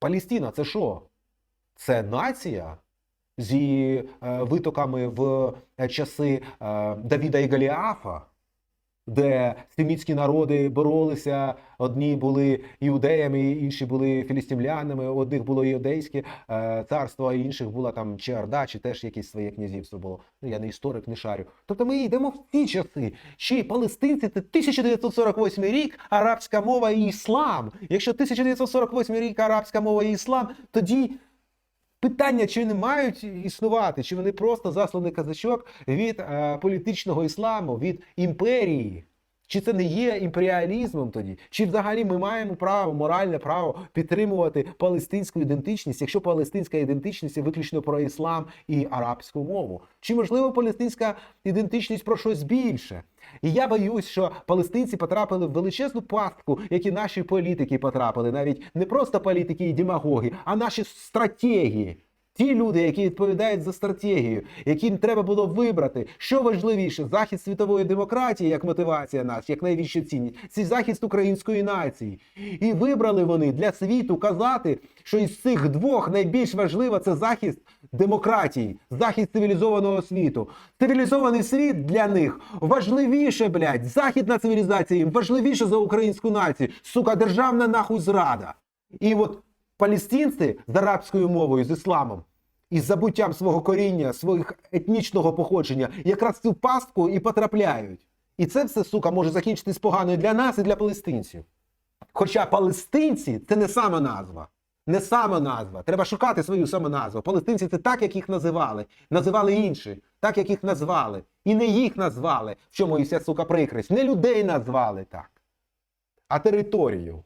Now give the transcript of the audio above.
Палістина це що? Це нація зі е, витоками в е, часи е, Давіда і Голіафа, де семітські народи боролися. Одні були іудеями, інші були філістимлянами, одних було іудейське е, царство, а інших була там чи чи теж якесь своє князівство було. Ну я не історик, не шарю. Тобто ми йдемо в ці часи. Чи палестинці це 1948 рік, арабська мова і іслам. Якщо 1948 рік арабська мова і іслам, тоді. Питання, чи вони мають існувати, чи вони просто засланий казачок від е, політичного ісламу, від імперії. Чи це не є імперіалізмом тоді? Чи взагалі ми маємо право, моральне право підтримувати палестинську ідентичність, якщо палестинська ідентичність є виключно про іслам і арабську мову? Чи можливо палестинська ідентичність про щось більше? І я боюсь, що палестинці потрапили в величезну пастку, як і наші політики потрапили, навіть не просто політики і демагоги, а наші стратегії. Ті люди, які відповідають за стратегію, яким треба було вибрати, що важливіше, захист світової демократії як мотивація нас, як найвища цінність, це захист української нації. І вибрали вони для світу казати, що із цих двох найбільш важливо це захист демократії, захист цивілізованого світу. Цивілізований світ для них важливіше, блядь, західна цивілізація їм важливіше за українську націю. Сука, державна нахуй зрада. І от палестинці з арабською мовою, з ісламом, із забуттям свого коріння, своїх етнічного походження, якраз цю пастку і потрапляють. І це все, сука, може закінчитись погано і для нас, і для палестинців. Хоча палестинці це не сама назва. Не сама назва. Треба шукати свою самоназву. Палестинці це так, як їх називали. Називали інші, так, як їх назвали. І не їх назвали. В чому і вся сука прикрість. Не людей назвали так, а територію.